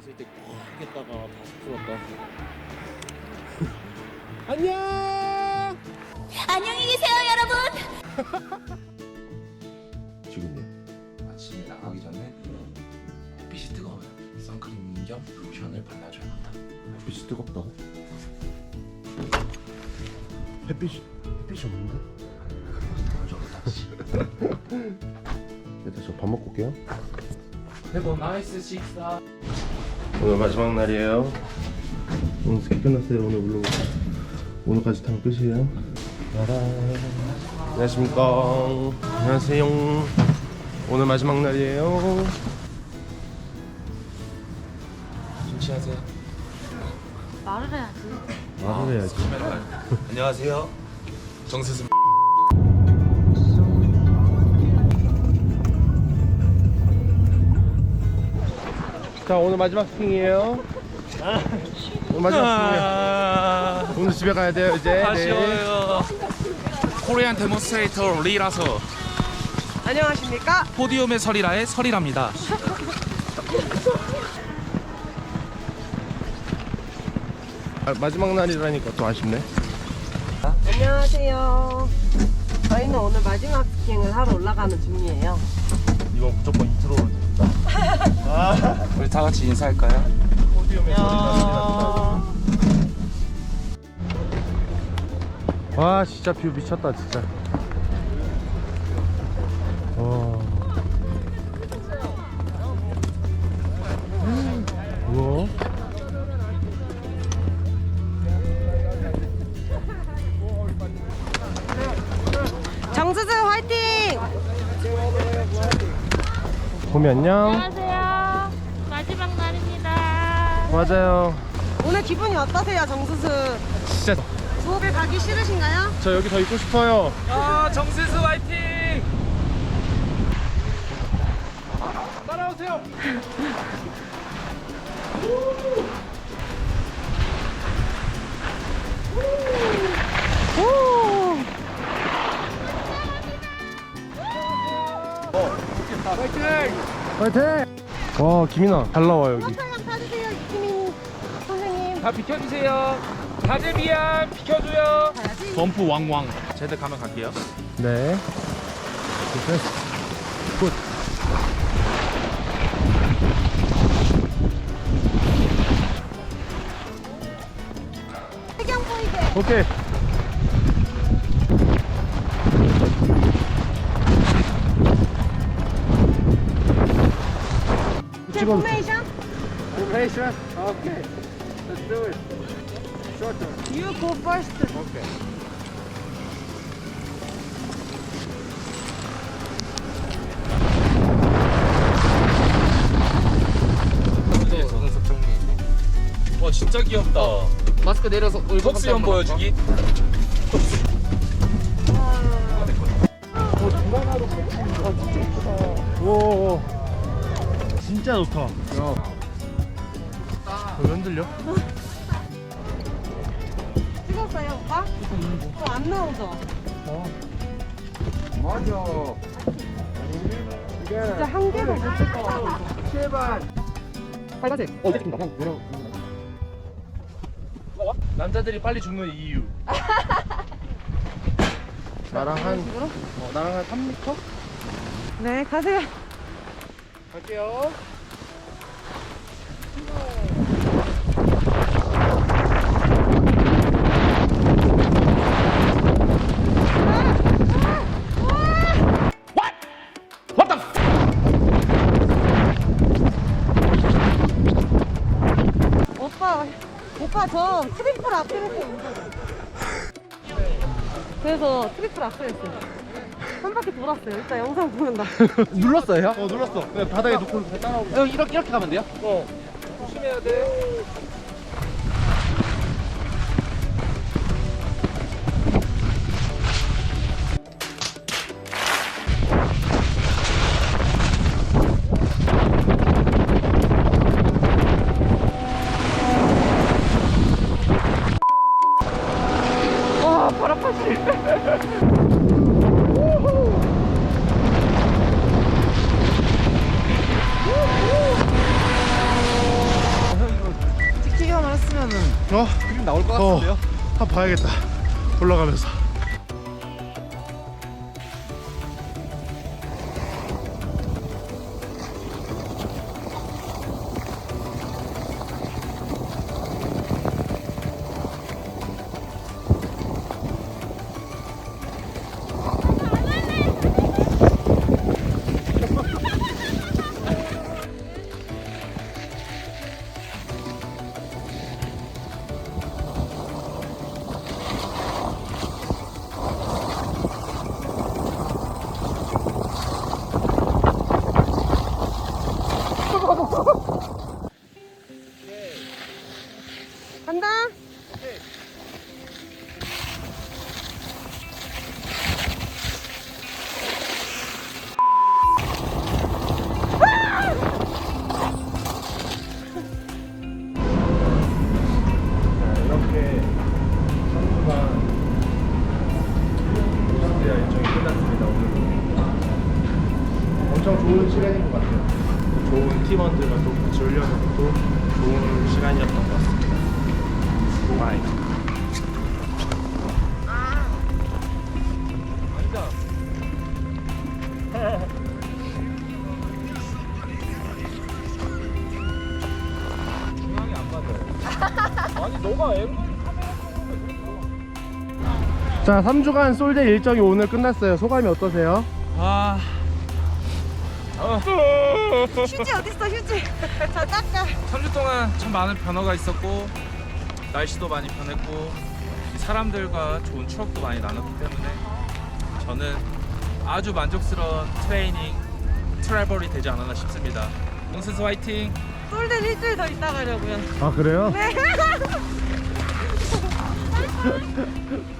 있을 때꽉 했다가 다시 풀었다. 안녕. 안녕히 계세요, 여러분. 지금요. 아침에 나가기 전에 햇빛이 뜨거워요. 선크림 겸 로션을 발라줘야 한다. 햇빛이 뜨겁다고? 햇빛이 햇빛이 없는데? 일단 저밥 먹고 올게요. 해보 나이스 식사. 오늘 마지막 날이에요. 오늘 스키 끝났어요. 오늘 물론 오늘까지 타면 끝이에요. 안녕하십니까. 안녕하세요. 오늘 마지막 날이에요. 좀 취하세요. 말을 해야지. 말을 해야지. 안녕하세요. 정세승. 자 오늘 마지막 스킹이에요. 오늘 마지막 스킹이에요. 오늘 집에 가야 돼요 이제. 네. 아쉬워요. 코리안 데몬스트레이터 리라서 안녕하십니까? 포디움의 설이라의 설이랍니다. 아, 마지막 날이라니까 또 아쉽네. 안녕하세요. 저희는 오늘 마지막 스킹을 하러 올라가는 중이에요. 이거 무조건 인트로로 됩니다. 우리 다 같이 인사할까요? 포디움에 와 진짜 뷰 미쳤다 진짜. 와. 우와. 정수수 화이팅! 봄이 안녕. 마지막 날입니다. 맞아요. 오늘 기분이 어떠세요, 정수수? 진짜 부업에 가기 싫으신가요? 저 여기 더 있고 싶어요. 아 정세승 화이팅! 따라오세요. 파이팅! 와 김이나 잘 나와 여기. 촬영 타주세요, 이기민 선생님. 다 비켜주세요. 다제비야 비켜줘요. 범프 왕왕. 제대 가면 갈게요. 네. 됐어요. 굿. 태경 보이게. 오케이. 제 포메이션? Formation. Okay. Let's do it. Shorter. You go first. Okay. 네. 와 진짜 귀엽다. 마스크 내려서 턱수염 보여주기. 오. 진짜 좋다. 야. 왜 흔들려? 찍었어요, 오빠? 또 안 나오죠? 진짜 한 개도 못 찍을 것 같아. 빨간색. 어, 이제 그냥 내려. 남자들이 빨리 죽는 이유. 나랑 한 어, 나랑 한 3m? 네, 가세요. 갈게요. 오빠, 오빠 저 트리플 앞으로 그래서 트리플 앞으로 했어요. 한 바퀴 돌았어요. 일단 영상 보는다. 눌렀어요? 어, 눌렀어. 그냥 바닥에 놓고 따라오고. 형 이렇게 이렇게 가면 돼요? 어. 조심해야 돼. 어? 한번 봐야겠다. 올라가면서. 엄청 좋은 시간인 것 같아요. 좋은 팀원들과 또 같이 훈련해도 좋은 시간이었던 것 같습니다. 바이. 중앙이 안 맞아요. 아니 너가 M 자, 3주간 솔제 일정이 오늘 끝났어요. 소감이 어떠세요? 아 휴지 어딨어 휴지. 자 닦아. 3주 동안 참 많은 변화가 있었고 날씨도 많이 변했고 사람들과 좋은 추억도 많이 나눴기 때문에 저는 아주 만족스러운 트레이닝 트래블이 되지 않았나 싶습니다. 용선수 화이팅! 솔den 일주일 더 있다 가려고요. 아, 그래요? 네.